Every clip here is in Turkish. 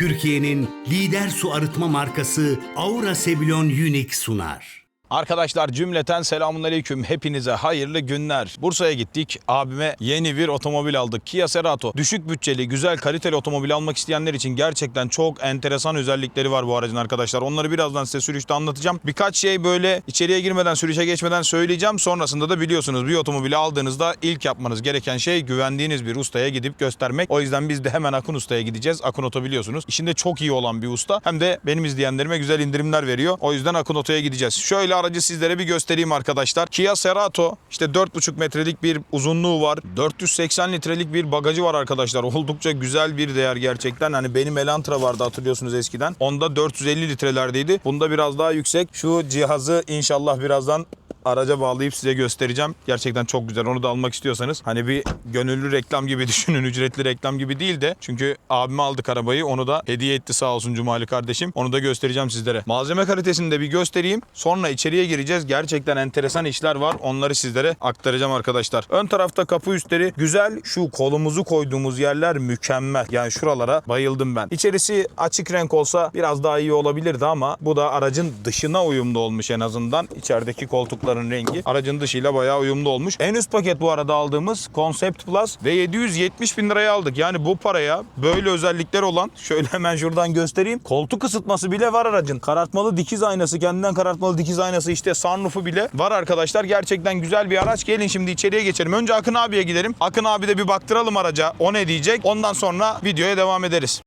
Türkiye'nin lider su arıtma markası Aura Sebilon Unique sunar. Arkadaşlar cümleten selamun aleyküm. Hepinize hayırlı günler. Bursa'ya gittik. Abime yeni bir otomobil aldık. Kia Cerato. Düşük bütçeli, güzel, kaliteli otomobil almak isteyenler için gerçekten çok enteresan özellikleri var bu aracın arkadaşlar. Onları birazdan size sürüşte anlatacağım. Birkaç şey böyle içeriye girmeden, sürüşe geçmeden söyleyeceğim. Sonrasında da biliyorsunuz bir otomobili aldığınızda ilk yapmanız gereken şey güvendiğiniz bir ustaya gidip göstermek. O yüzden biz de hemen Akın Usta'ya gideceğiz. Akın Oto biliyorsunuz. İşinde çok iyi olan bir usta. Hem de benim izleyenlerime güzel indirimler veriyor. O yüzden Akın Oto'ya gideceğiz. Şöyle aracı sizlere bir göstereyim arkadaşlar. Kia Cerato işte 4,5 metrelik bir uzunluğu var. 480 litrelik bir bagajı var arkadaşlar. Oldukça güzel bir değer gerçekten. Hani benim Elantra vardı hatırlıyorsunuz eskiden. Onda 450 litrelerdeydi. Bunda biraz daha yüksek. Şu cihazı inşallah birazdan araca bağlayıp size göstereceğim. Gerçekten çok güzel. Onu da almak istiyorsanız hani bir gönüllü reklam gibi düşünün. Ücretli reklam gibi değil de. Çünkü abime aldık arabayı. Onu da hediye etti sağ olsun Cumali kardeşim. Onu da göstereceğim sizlere. Malzeme kalitesini de bir göstereyim. Sonra içeriye gireceğiz. Gerçekten enteresan işler var. Onları sizlere aktaracağım arkadaşlar. Ön tarafta kapı üstleri güzel. Şu kolumuzu koyduğumuz yerler mükemmel. Yani şuralara bayıldım ben. İçerisi açık renk olsa biraz daha iyi olabilirdi ama bu da aracın dışına uyumlu olmuş en azından. İçerideki koltukların rengi aracın dışıyla bayağı uyumlu olmuş. En üst paket bu arada aldığımız Concept Plus ve 770 bin liraya aldık. Yani bu paraya böyle özellikler olan şöyle hemen şuradan göstereyim. Koltuk ısıtması bile var aracın. Karartmalı dikiz aynası, kendinden karartmalı dikiz aynası işte sunroofu bile var arkadaşlar. Gerçekten güzel bir araç. Gelin şimdi içeriye geçelim. Önce Akın abiye gidelim. Akın abi de bir baktıralım araca. O ne diyecek? Ondan sonra videoya devam ederiz.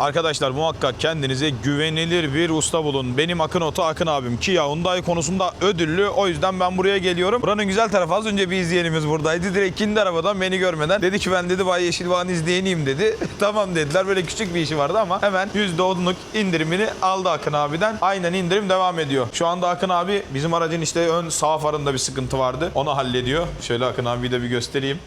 Arkadaşlar muhakkak kendinize güvenilir bir usta bulun. Benim Akın Oto Akın abim Kia Hyundai konusunda ödüllü. O yüzden ben buraya geliyorum. Buranın güzel tarafı az önce bir izleyenimiz buradaydı. Direkt indi arabadan beni görmeden. Dedi ki ben dedi Bay Yeşilvağ'ın izleyeniyim dedi. tamam dediler. Böyle küçük bir işi vardı ama hemen %10'luk indirimini aldı Akın abiden. Aynen indirim devam ediyor. Şu anda Akın abi bizim aracın işte ön sağ farında bir sıkıntı vardı. Onu hallediyor. Şöyle Akın abiyi de bir göstereyim.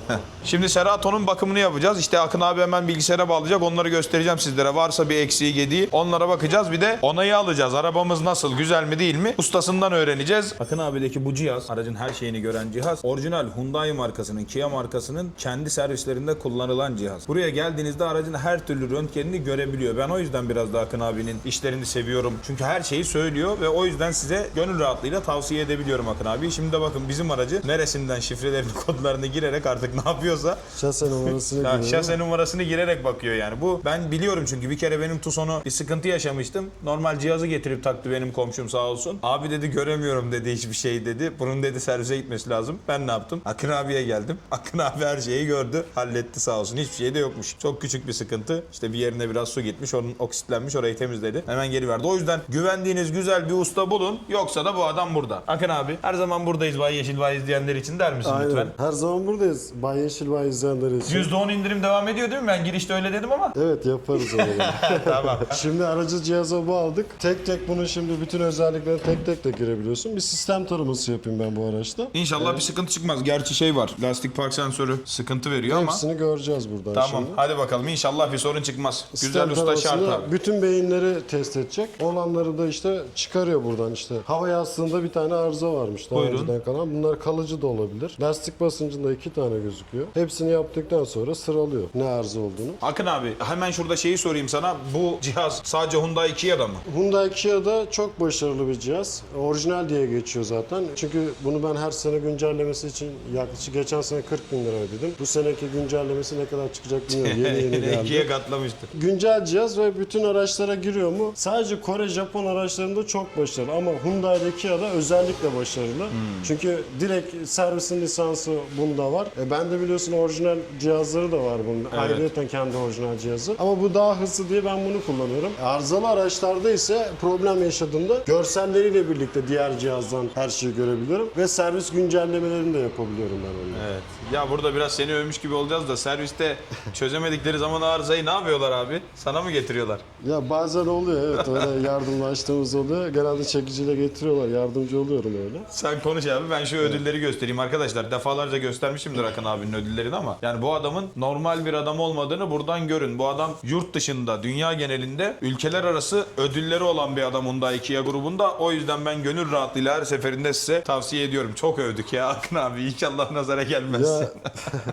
Şimdi Serato'nun bakımını yapacağız. İşte Akın abi hemen bilgisayara bağlayacak. Onları göstereceğim sizlere. Varsa bir eksiği gediği onlara bakacağız. Bir de onayı alacağız. Arabamız nasıl, güzel mi değil mi? Ustasından öğreneceğiz. Akın abideki bu cihaz, aracın her şeyini gören cihaz. Orijinal Hyundai markasının, Kia markasının kendi servislerinde kullanılan cihaz. Buraya geldiğinizde aracın her türlü röntgenini görebiliyor. Ben o yüzden biraz da Akın abinin işlerini seviyorum. Çünkü her şeyi söylüyor ve o yüzden size gönül rahatlığıyla tavsiye edebiliyorum Akın abi. Şimdi de bakın bizim aracı neresinden şifrelerini, kodlarını girerek artık ne yapıyorsa Şase numarasını Ha, giriyorum. şase numarasını girerek bakıyor yani. Bu ben biliyorum çünkü bir kere benim Tucson'u bir sıkıntı yaşamıştım. Normal cihazı getirip taktı benim komşum sağ olsun. Abi dedi göremiyorum dedi hiçbir şey dedi. Bunun dedi servise gitmesi lazım. Ben ne yaptım? Akın abiye geldim. Akın abi her şeyi gördü. Halletti sağ olsun. Hiçbir şey de yokmuş. Çok küçük bir sıkıntı. İşte bir yerine biraz su gitmiş. Onun oksitlenmiş. Orayı temizledi. Hemen geri verdi. O yüzden güvendiğiniz güzel bir usta bulun. Yoksa da bu adam burada. Akın abi her zaman buradayız Bay Yeşil Bay izleyenler için der misin Aynen. lütfen? Her zaman buradayız. Bay Yeşil Bay izleyenler için. %10 indirim devam ediyor değil mi? Ben girişte öyle dedim ama. Evet yaparız onu. tamam. şimdi aracı cihaza bağladık. Tek tek bunun şimdi bütün özelliklerine tek tek de girebiliyorsun. Bir sistem taraması yapayım ben bu araçta. İnşallah bir sıkıntı çıkmaz. Gerçi şey var. Lastik park sensörü sıkıntı veriyor ama. Hepsini göreceğiz buradan Tamam. şimdi. Hadi bakalım. İnşallah bir sorun çıkmaz. Güzel Sistem usta şart abi. Bütün beyinleri test edecek. Olanları da işte çıkarıyor buradan işte. Hava yastığında bir tane arıza varmış daha Buyurun. önceden kalan. Bunlar kalıcı da olabilir. Lastik basıncında iki tane gözüküyor. Hepsini yaptıktan sonra sıralıyor ne arıza olduğunu. Akın abi hemen şurada şeyi sorayım sana. Bu cihaz sadece Hyundai Kia'da mı? Hyundai Kia'da çok başarılı bir cihaz. Orijinal diye geçiyor zaten. Çünkü bunu ben her sene güncellemesi için yaklaşık geçen sene 40 bin lira ödedim. Bu seneki güncellemesi ne kadar çıkacak bilmiyorum. Yeni yeni İkiye geldi. katlamıştır. Güncel cihaz ve bütün araçlara giriyor mu? Sadece Kore, Japon araçlarında çok başarılı ama Hyundai'de Kia'da özellikle başarılı. Çünkü direkt servisin lisansı bunda var. E ben de biliyorsun orijinal cihazları da var bunun. Evet. Ayrıca kendi orijinal cihazı. Ama bu daha hızlı diye ben bunu kullanıyorum. Arızalı araçlarda ise problem yaşadığımda görselleriyle birlikte diğer cihazdan her şeyi görebiliyorum ve servis güncellemelerini de yapabiliyorum ben onunla. Evet. Ya burada biraz seni övmüş gibi olacağız da serviste çözemedikleri zaman arızayı ne yapıyorlar abi? Sana mı getiriyorlar? Ya bazen oluyor evet öyle yardımlaştığımız oluyor. Genelde çekiciyle getiriyorlar. Yardımcı oluyorum öyle. Sen konuş abi ben şu ödülleri göstereyim arkadaşlar. Defalarca göstermişimdir Akın abinin ödüllerini ama yani bu adamın normal bir adam olmadığını buradan görün. Bu adam yurt dışında, dünya genelinde ülkeler arası ödülleri olan bir adam Hyundai Kia grubunda. O yüzden ben gönül rahatlığıyla her seferinde size tavsiye ediyorum. Çok övdük ya Akın abi. İnşallah nazara gelmez. Ya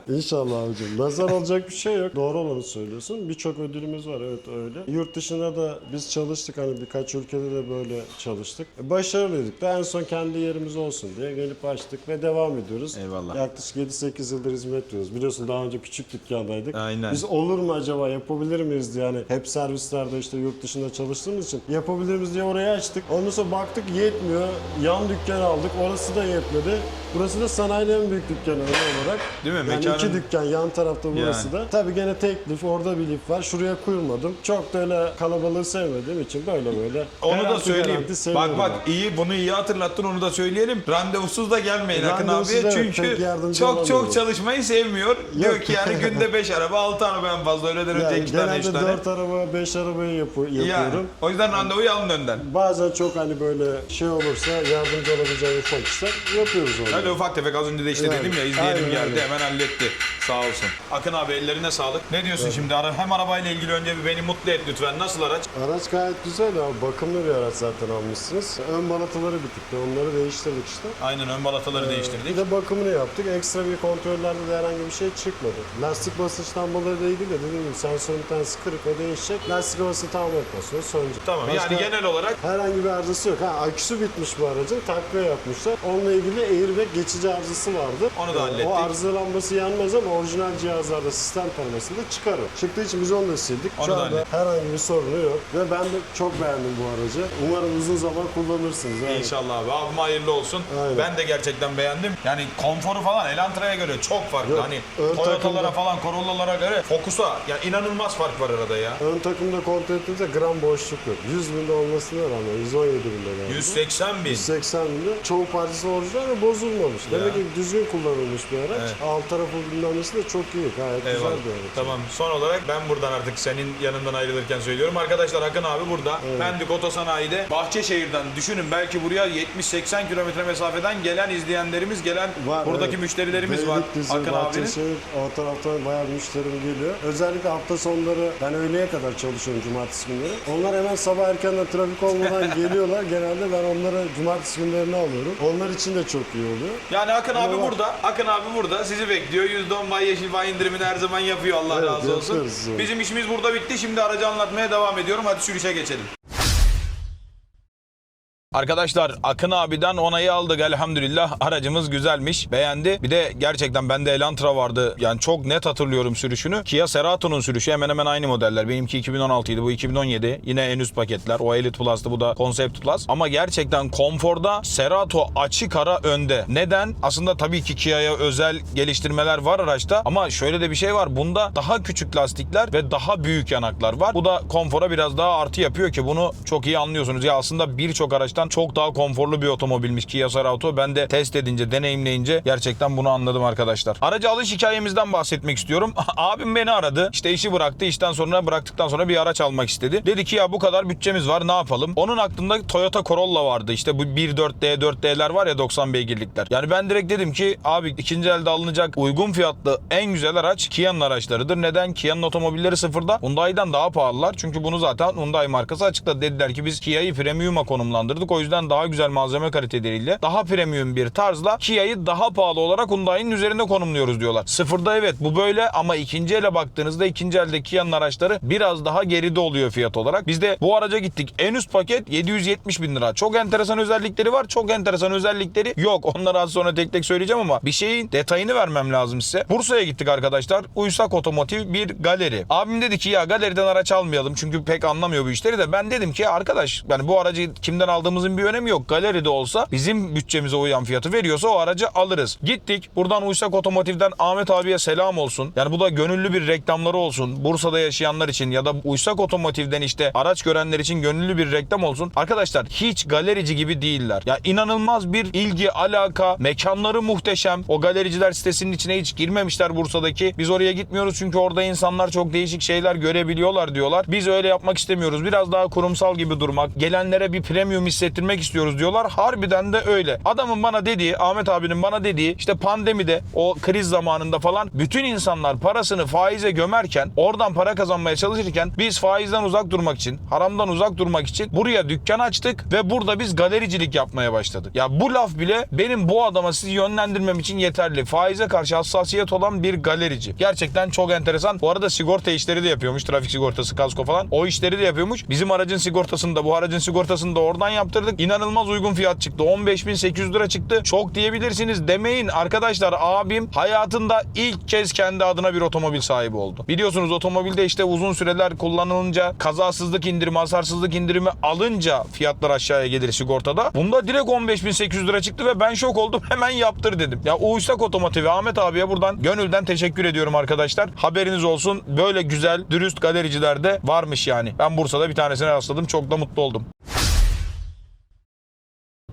inşallah abicim. Nazar olacak bir şey yok. Doğru olanı söylüyorsun. Birçok ödülümüz var evet öyle. Yurt dışında da biz çalıştık hani birkaç ülkede de böyle çalıştık. E, Başarılıydık da en son kendi yerimiz olsun diye gelip açtık ve devam ediyoruz. Eyvallah. Yaklaşık 7-8 yıldır hizmet veriyoruz. Biliyorsun daha önce küçük dükkandaydık. Aynen. Biz olur mu acaba yapabilir miyiz diye hani hep servislerde işte yurt dışında çalıştığımız için yapabilir miyiz diye orayı açtık. Ondan sonra baktık yetmiyor. Yan dükkan aldık. Orası da yetmedi. Burası da sanayinin en büyük dükkanı öyle olarak. Değil mi? Yani Mekanın- iki dükkan yan tarafta burası Yani. da. Tabii gene tek lif orada bir lif var. Şuraya kurmadım. Çok da öyle kalabalığı sevmediğim için böyle böyle. Onu da söyleyeyim. Bak bak ben. iyi bunu iyi hatırlattın onu da söyleyelim. Randevusuz da gelmeyin Akın Randevusuz abiye evet, çünkü yardımcı çok olamıyorum. Çalışmayı sevmiyor. Diyor ki yani günde 5 araba 6 araba en fazla öğleden önce Yani 2 tane 3 genelde tane. 4 araba 5 arabayı Yani, yapıyorum. o yüzden randevuyu alın önden. Bazen çok hani böyle şey olursa yardımcı olabileceğim ufak işler yapıyoruz onu. Öyle ufak tefek az önce de işte Yani, dedim ya izleyelim aynen geldi öyle. hemen halletti. Sağ olsun. Akın abi ellerine sağlık. Ne diyorsun şimdi? Ara- Hem arabayla ilgili önce bir beni mutlu et lütfen. Nasıl araç? Araç gayet güzel abi. Bakımlı bir araç zaten almışsınız. Ön balataları bitikti. Onları değiştirdik işte. Aynen ön balataları Bir değiştirdik. de bakımını yaptık. Ekstra bir kontrollerde de herhangi bir şey çıkmadı. Lastik basınç lambalarıyla ilgili de dediğim gibi sensörün tanesi kırık ve değişecek. Lastik havasını tamamen basıyor. Sönecek. Tamam Başka yani genel olarak Herhangi bir arızası yok. Ha, aküsü bitmiş bu aracın. Takviye yapmışlar. Onunla ilgili airbag geçici arızası vardı. Onu da Ee, hallettik. O arıza lambası yanmaz ama orijinal cihazlarda sistem taramasında çıkarır. Çıktığı için biz onu da sildik. Onu Şu da anda hallettik. herhangi bir sorunu yok. Ve ben de çok beğendim bu aracı. Umarım uzun zaman kullanırsınız. Yani. İnşallah abi. Abime hayırlı olsun. Aynen. Ben de gerçekten beğendim. Yani konforu falan Elantra'ya göre çok farklı. Yok, hani ön Toyota'lara takımda- falan Corolla'lara göre Focus'a ya inanılmaz fark var arada ya. Ön takımda kontrol gram boşluk yok. 100 binde olmasına rağmen 117 binde galiba. 180 bin. 180 binde. Çoğu parçası orijinal ve bozulmamış. Demek ki düzgün kullanılmış bir araç. Evet. Alt tarafı bilmem nesi de çok iyi. Gayet güzel bir araç. Tamam. Son olarak ben buradan artık senin yanından ayrılırken söylüyorum. Arkadaşlar Akın abi burada. Pendik Otosanayi'de Bahçeşehir'den düşünün belki buraya 70-80 kilometre mesafeden gelen izleyenlerimiz, gelen Var, buradaki evet. müşterilerimiz var. Beylikdüzü, Akın abinin. Bahçeşehir, o taraftan bayağı müşterim geliyor. Özellikle hafta sonları ben öğleye kadar çalışıyorum cumartesi günleri. Onlar hemen sabah erkenden trafik olmadan geliyorlar. Genelde ben onları cumartesi günlerini alıyorum. Onlar için de çok iyi oluyor. Yani Akın abi Eyvallah. burada. Akın abi burada. Sizi bekliyor. %10 bay yeşil bay indirimini her zaman yapıyor. Allah Evet, razı olsun. yapıyoruz. Bizim işimiz burada bitti. Şimdi aracı anlatmaya devam ediyorum. Hadi sürüşe geçelim. Arkadaşlar Akın abiden onayı aldık elhamdülillah. Aracımız güzelmiş. Beğendi. Bir de gerçekten bende Elantra vardı. Yani çok net hatırlıyorum sürüşünü. Kia Cerato'nun sürüşü hemen hemen aynı modeller. Benimki 2016 idi bu 2017. Yine en üst paketler. O Elite Plus'tı bu da Concept Plus. Ama gerçekten konforda Cerato açık ara önde. Neden? Aslında tabii ki Kia'ya özel geliştirmeler var araçta. Ama şöyle de bir şey var. Bunda daha küçük lastikler ve daha büyük yanaklar var. Bu da konfora biraz daha artı yapıyor ki bunu çok iyi anlıyorsunuz. Ya aslında birçok araçtan çok daha konforlu bir otomobilmiş Kia Cerato. Ben de test edince, deneyimleyince gerçekten bunu anladım arkadaşlar. Aracı alış hikayemizden bahsetmek istiyorum. Abim beni aradı. İşte işi bıraktı. İşten sonra bıraktıktan sonra bir araç almak istedi. Dedi ki ya bu kadar bütçemiz var ne yapalım? Onun aklında Toyota Corolla vardı. İşte bu 1.4D, 4D'ler var ya 90 beygirlikler. Yani ben direkt dedim ki abi ikinci elde alınacak uygun fiyatlı en güzel araç Kia'nın araçlarıdır. Neden? Kia'nın otomobilleri sıfırda Hyundai'den daha pahalılar. Çünkü bunu zaten Hyundai markası açıkladı. Dediler ki biz Kia'yı premium'a konumlandırdık. O yüzden daha güzel malzeme kaliteleriyle daha premium bir tarzla Kia'yı daha pahalı olarak Hyundai'nin üzerinde konumluyoruz diyorlar. Sıfırda evet bu böyle ama ikinci ele baktığınızda ikinci elde Kia'nın araçları biraz daha geride oluyor fiyat olarak. Biz de bu araca gittik. En üst paket 770 bin lira. Çok enteresan özellikleri var. Çok enteresan özellikleri yok. Onları az sonra tek tek söyleyeceğim ama bir şeyin detayını vermem lazım size. Bursa'ya gittik arkadaşlar. Uysak Otomotiv bir galeri. Abim dedi ki ya galeriden araç almayalım çünkü pek anlamıyor bu işleri de. Ben dedim ki arkadaş yani bu aracı kimden aldığımızın bir önemi yok. Galeride olsa bizim bütçemize uyan fiyatı veriyorsa o aracı alırız. Gittik. Buradan Uysak Otomotiv'den Ahmet abiye selam olsun. Yani bu da gönüllü bir reklamları olsun. Bursa'da yaşayanlar için ya da Uysak Otomotiv'den işte araç görenler için gönüllü bir reklam olsun. Arkadaşlar hiç galerici gibi değiller. Ya inanılmaz bir ilgi, alaka, mekanları muhteşem. O galericiler sitesinin içine hiç girmemişler Bursa'daki. Biz oraya gitmiyoruz çünkü orada insanlar çok değişik şeyler görebiliyorlar diyorlar. Biz öyle yapmak istemiyoruz. Biraz daha kurumsal gibi durmak, gelenlere bir premium hissettirmek istiyoruz diyorlar. Harbiden de öyle. Adamın bana dediği, Ahmet abinin bana dediği işte pandemide o kriz zamanında falan bütün insanlar parasını faize gömerken oradan para kazanmaya çalışırken biz faizden uzak durmak için, haramdan uzak durmak için buraya dükkan açtık ve burada biz galericilik yapmaya başladık. Ya bu laf bile benim bu adama sizi yönlendirmem için yeterli. Faize karşı hassasiyet olan bir galerici. Gerçekten çok enteresan. Bu arada sigorta işleri de yapıyormuş. Trafik sigortası, kasko falan. O işleri de yapıyormuş. Bizim aracın sigortasını da bu aracın sigortasını da oradan yaptırdık. İnanılmaz uygun fiyat çıktı. 15.800 lira çıktı. Çok diyebilirsiniz demeyin. Arkadaşlar abim hayatında ilk kez kendi adına bir otomobil sahibi oldu. Biliyorsunuz otomobilde işte uzun süreler kullanılınca kazasızlık indirimi, hasarsızlık indirimi alınca fiyatlar aşağıya gelir sigortada. Bunda direkt 15.800 lira çıktı ve ben şok oldum. Hemen yaptır dedim. Ya Uğuşsak Otomotiv Ahmet abiye buradan gönülden teşekkür ediyorum arkadaşlar. Haberiniz olsun. Böyle güzel, dürüst galericiler de varmış yani. Ben Bursa'da bir tanesine rastladım. Çok da mutlu oldum.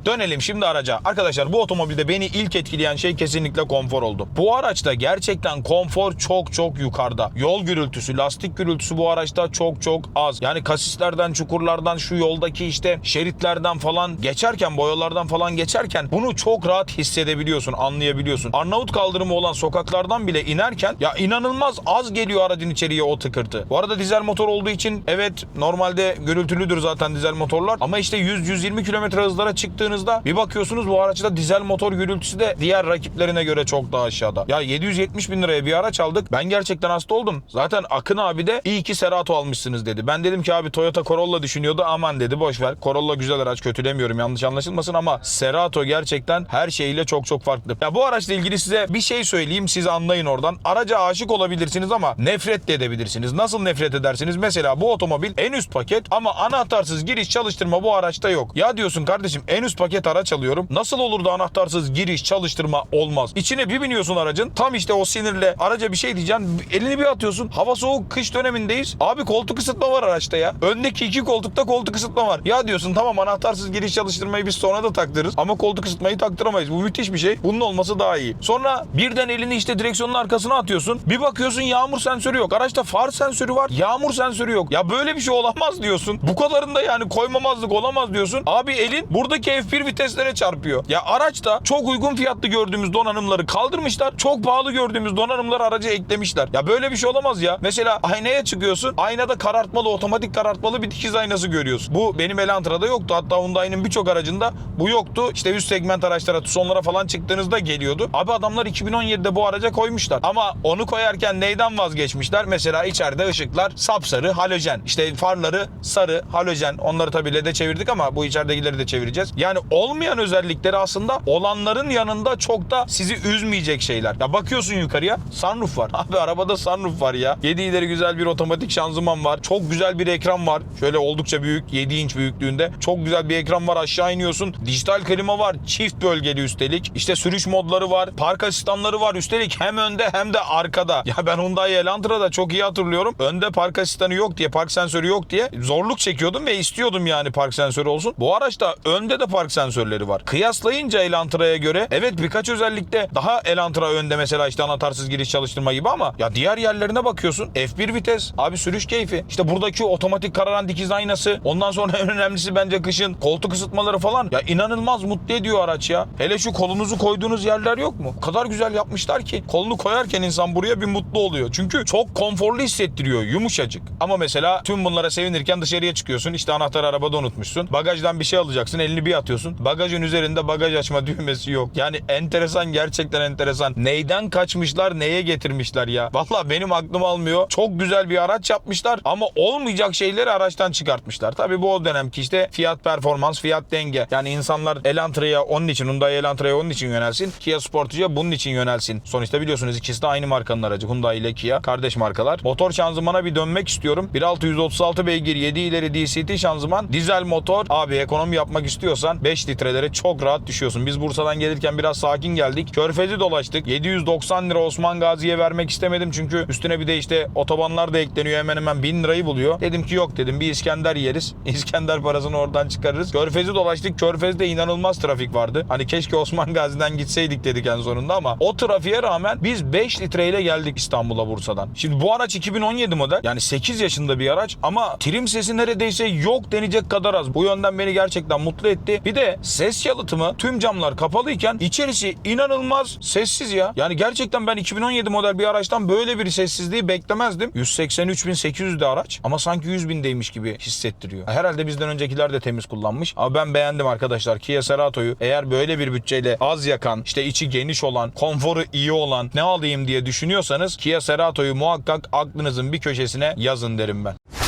Dönelim şimdi araca. Arkadaşlar bu otomobilde beni ilk etkileyen şey kesinlikle konfor oldu. Bu araçta gerçekten konfor çok çok yukarıda. Yol gürültüsü, lastik gürültüsü bu araçta çok çok az. Yani kasislerden, çukurlardan, şu yoldaki işte şeritlerden falan geçerken, boyalardan falan geçerken bunu çok rahat hissedebiliyorsun, anlayabiliyorsun. Arnavut kaldırımı olan sokaklardan bile inerken ya inanılmaz az geliyor aracın içeriye o tıkırtı. Bu arada dizel motor olduğu için evet normalde gürültülüdür zaten dizel motorlar ama işte 100-120 km hızlara çıktığınızda bir bakıyorsunuz bu araçta dizel motor gürültüsü de diğer rakiplerine göre çok daha aşağıda. Ya 770 bin liraya bir araç aldık. Ben gerçekten hasta oldum. Zaten Akın abi de iyi ki Serato almışsınız dedi. Ben dedim ki abi Toyota Corolla düşünüyordu. Aman dedi boş ver. Corolla güzel araç kötülemiyorum yanlış anlaşılmasın ama Serato gerçekten her şeyiyle çok çok farklı. Ya bu araçla ilgili size bir şey söyleyeyim siz anlayın oradan. Araca aşık olabilirsiniz ama nefret de edebilirsiniz. Nasıl nefret edersiniz? Mesela bu otomobil en üst paket ama anahtarsız giriş çalıştırma bu araçta yok. Ya diyorsun kardeşim en üst paket araç alıyorum. Nasıl olur da anahtarsız giriş çalıştırma olmaz? İçine bir biniyorsun aracın. Tam işte o sinirle araca bir şey diyeceksin. Elini bir atıyorsun. Hava soğuk kış dönemindeyiz. Abi koltuk ısıtma var araçta ya. Öndeki iki koltukta koltuk ısıtma var. Ya diyorsun tamam anahtarsız giriş çalıştırmayı biz sonra da taktırırız. Ama koltuk ısıtmayı taktıramayız. Bu müthiş bir şey. Bunun olması daha iyi. Sonra birden elini işte direksiyonun arkasına atıyorsun. Bir bakıyorsun yağmur sensörü yok. Araçta far sensörü var. Yağmur sensörü yok. Ya böyle bir şey olamaz diyorsun. Bu kadarında yani koymamazlık olamaz diyorsun. Abi elin buradaki F1 viteslere çarpıyor. Ya araçta çok uygun fiyatlı gördüğümüz donanımları kaldırmışlar. Çok pahalı gördüğümüz donanımları araca eklemişler. Ya böyle bir şey olamaz ya. Mesela aynaya çıkıyorsun. Aynada karartmalı, otomatik karartmalı bir dikiz aynası görüyorsun. Bu benim Elantra'da yoktu. Hatta Hyundai'nin birçok aracında bu yoktu. İşte üst segment araçlara, Tucson'lara falan çıktığınızda geliyordu. Abi adamlar 2017'de bu araca koymuşlar. Ama onu koyarken neyden vazgeçmişler? Mesela içeride ışıklar sapsarı, halojen. İşte farları sarı, halojen. Onları tabii LED'e çevirdik ama bu içeridekileri de çevireceğiz. Yani olmayan özellikleri aslında olanların yanında çok da sizi üzmeyecek şeyler. Ya bakıyorsun yukarıya sunroof var. Abi arabada sunroof var ya. 7 ileri güzel bir otomatik şanzıman var. Çok güzel bir ekran var. Şöyle oldukça büyük 7 inç büyüklüğünde. Çok güzel bir ekran var aşağı iniyorsun. Dijital klima var. Çift bölgeli üstelik. İşte sürüş modları var. Park asistanları var üstelik hem önde hem de arkada. Ya ben Hyundai Elantra'da çok iyi hatırlıyorum. Önde park asistanı yok diye, park sensörü yok diye zorluk çekiyordum ve istiyordum yani park sensörü olsun. Bu araçta önde de park sensörleri var. Kıyaslayınca Elantra'ya göre evet birkaç özellikte daha Elantra önde mesela işte anahtarsız giriş çalıştırma gibi ama ya diğer yerlerine bakıyorsun. F1 vites, abi sürüş keyfi. İşte buradaki otomatik kararan dikiz aynası. Ondan sonra en önemlisi bence kışın koltuk ısıtmaları falan. Ya inanılmaz mutlu ediyor araç ya. Hele şu kolunuzu koyduğunuz yerler yok mu? O kadar güzel yapmışlar ki kolunu koyarken insan buraya bir mutlu oluyor. Çünkü çok konforlu hissettiriyor. Yumuşacık. Ama mesela tüm bunlara sevinirken dışarıya çıkıyorsun. İşte anahtarı arabada unutmuşsun. Bagajdan bir şey alacaksın. Elini bir atıyorsun. Bagajın üzerinde bagaj açma düğmesi yok. Yani enteresan gerçekten enteresan. Neyden kaçmışlar neye getirmişler ya. Valla benim aklım almıyor. Çok güzel bir araç yapmışlar ama olmayacak şeyleri araçtan çıkartmışlar. Tabi bu o dönemki işte fiyat performans, fiyat denge. Yani insanlar Elantra'ya onun için, Hyundai Elantra'ya onun için yönelsin. Kia Sportage'a bunun için yönelsin. Sonuçta biliyorsunuz ikisi de aynı markanın aracı. Hyundai ile Kia kardeş markalar. Motor şanzımana bir dönmek istiyorum. 1.636 beygir 7 ileri DCT şanzıman. Dizel motor. Abi ekonomi yapmak istiyorsan 5 litrelere çok rahat düşüyorsun. Biz Bursa'dan gelirken biraz sakin geldik. Körfezi dolaştık. 790 lira Osman Gazi'ye vermek istemedim çünkü üstüne bir de işte otobanlar da ekleniyor hemen hemen 1000 lirayı buluyor. Dedim ki yok dedim bir İskender yeriz. İskender parasını oradan çıkarırız. Körfezi dolaştık. Körfez'de inanılmaz trafik vardı. Hani keşke Osman Gazi'den gitseydik dedik en sonunda ama o trafiğe rağmen biz 5 litreyle geldik İstanbul'a Bursa'dan. Şimdi bu araç 2017 model. Yani 8 yaşında bir araç ama trim sesi neredeyse yok denecek kadar az. Bu yönden beni gerçekten mutlu etti. Bir de ses yalıtımı tüm camlar kapalıyken içerisi inanılmaz sessiz ya. Yani gerçekten ben 2017 model bir araçtan böyle bir sessizliği beklemezdim. 183.800'de araç ama sanki 100 bindeymiş gibi hissettiriyor. Herhalde bizden öncekiler de temiz kullanmış. Ama ben beğendim arkadaşlar. Kia Cerato'yu eğer böyle bir bütçeyle az yakan, işte içi geniş olan, konforu iyi olan ne alayım diye düşünüyorsanız Kia Cerato'yu muhakkak aklınızın bir köşesine yazın derim ben.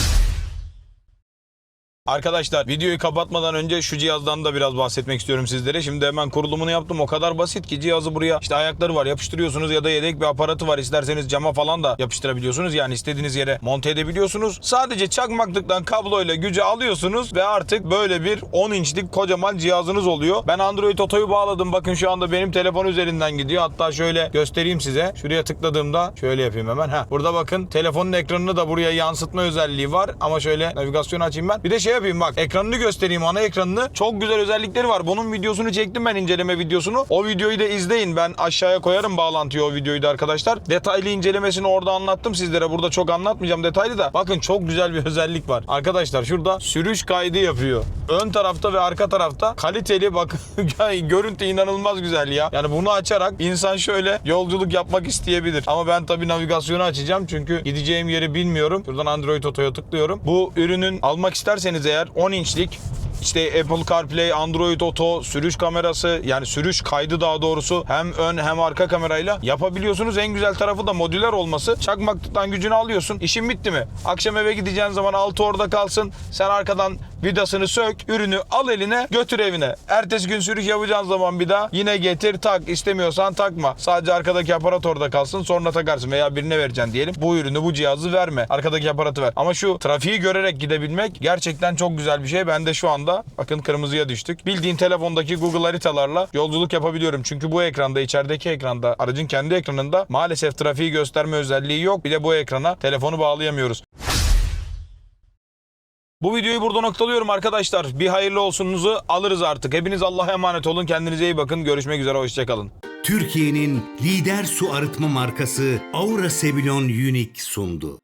Arkadaşlar videoyu kapatmadan önce şu cihazdan da biraz bahsetmek istiyorum sizlere. Şimdi hemen kurulumunu yaptım. O kadar basit ki cihazı buraya işte ayakları var yapıştırıyorsunuz ya da yedek bir aparatı var. İsterseniz cama falan da yapıştırabiliyorsunuz. Yani istediğiniz yere monte edebiliyorsunuz. Sadece çakmaklıktan kabloyla gücü alıyorsunuz ve artık böyle bir 10 inçlik kocaman cihazınız oluyor. Ben Android Auto'yu bağladım. Bakın şu anda benim telefon üzerinden gidiyor. Hatta şöyle göstereyim size. Şuraya tıkladığımda şöyle yapayım hemen. Heh, burada bakın telefonun ekranını da buraya yansıtma özelliği var. Ama şöyle navigasyonu açayım ben. Bir de şey yapayım bak ekranını göstereyim ana ekranını. Çok güzel özellikleri var. Bunun videosunu çektim ben inceleme videosunu. O videoyu da izleyin. Ben aşağıya koyarım bağlantıyı o videoyu da arkadaşlar. Detaylı incelemesini orada anlattım sizlere. Burada çok anlatmayacağım detaylı da. Bakın çok güzel bir özellik var. Arkadaşlar şurada sürüş kaydı yapıyor. Ön tarafta ve arka tarafta kaliteli bakın görüntü inanılmaz güzel ya. Yani bunu açarak insan şöyle yolculuk yapmak isteyebilir. Ama ben tabii navigasyonu açacağım çünkü gideceğim yeri bilmiyorum. Şuradan Android Auto'ya tıklıyorum. Bu ürünün almak isterseniz eğer 10 inçlik işte Apple CarPlay, Android Auto, sürüş kamerası yani sürüş kaydı daha doğrusu hem ön hem arka kamerayla yapabiliyorsunuz. En güzel tarafı da modüler olması. Çakmaklıktan gücünü alıyorsun. İşin bitti mi? Akşam eve gideceğin zaman altı orada kalsın. Sen arkadan vidasını sök, ürünü al eline, götür evine. Ertesi gün sürüş yapacağın zaman bir daha yine getir tak. İstemiyorsan takma. Sadece arkadaki aparat orada kalsın. Sonra takarsın veya birine vereceksin diyelim. Bu ürünü, bu cihazı verme. Arkadaki aparatı ver. Ama şu trafiği görerek gidebilmek gerçekten çok güzel bir şey. Ben de şu anda bakın kırmızıya düştük. Bildiğin telefondaki Google haritalarla yolculuk yapabiliyorum. Çünkü bu ekranda, içerideki ekranda, aracın kendi ekranında maalesef trafiği gösterme özelliği yok. Bir de bu ekrana telefonu bağlayamıyoruz. Bu videoyu burada noktalıyorum arkadaşlar. Bir hayırlı olsunuzu alırız artık. Hepiniz Allah'a emanet olun. Kendinize iyi bakın. Görüşmek üzere. Hoşçakalın. Türkiye'nin lider su arıtma markası Aura Sebilon Unique sundu.